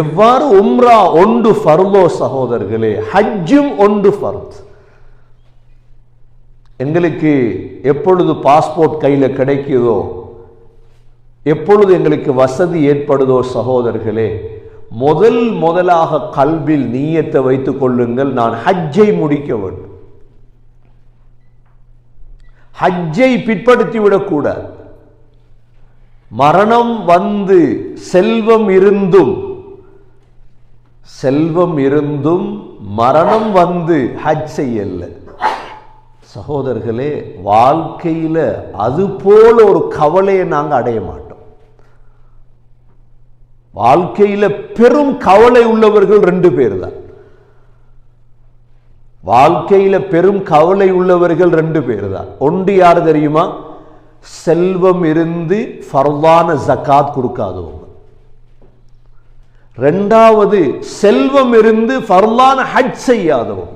எவ்வாறு உம்ரா ஒன்று ஃபர்தோ சகோதரர்களே ஹஜ்ஜும் ஒன்று ஃபர்த். எங்களுக்கு எப்பொழுது பாஸ்போர்ட் கையில் கிடைக்குதோ எப்பொழுது எங்களுக்கு வசதி ஏற்படுதோ சகோதரர்களே முதல் முதலாக கல்வில் நீயத்தை வைத்துக் கொள்ளுங்கள் நான் ஹஜ்ஜை முடிக்க வேண்டும். ஹஜ்ஜை பிற்படுத்திவிடக்கூடாது. மரணம் வந்து செல்வம் இருந்தும் செல்வம் இருந்தும் மரணம் வந்து ஹஜ் செய்யல. சகோதரர்களே வாழ்க்கையில அது போல ஒரு கவலையை நாங்க அடைய மாட்டோம். வாழ்க்கையில பெரும் கவலை உள்ளவர்கள் ரெண்டு பேர் தான் வாழ்க்கையில பெரும் கவலை உள்ளவர்கள் ரெண்டு பேர் தான் ஒன்று யார் தெரியுமா? செல்வம் இருந்து ஃபர்வான ஜக்காத் கொடுக்காதவங்க. ரெண்டாவது செல்வம் இருந்து ஃபர்லான ஹஜ் செய்யாதவன்.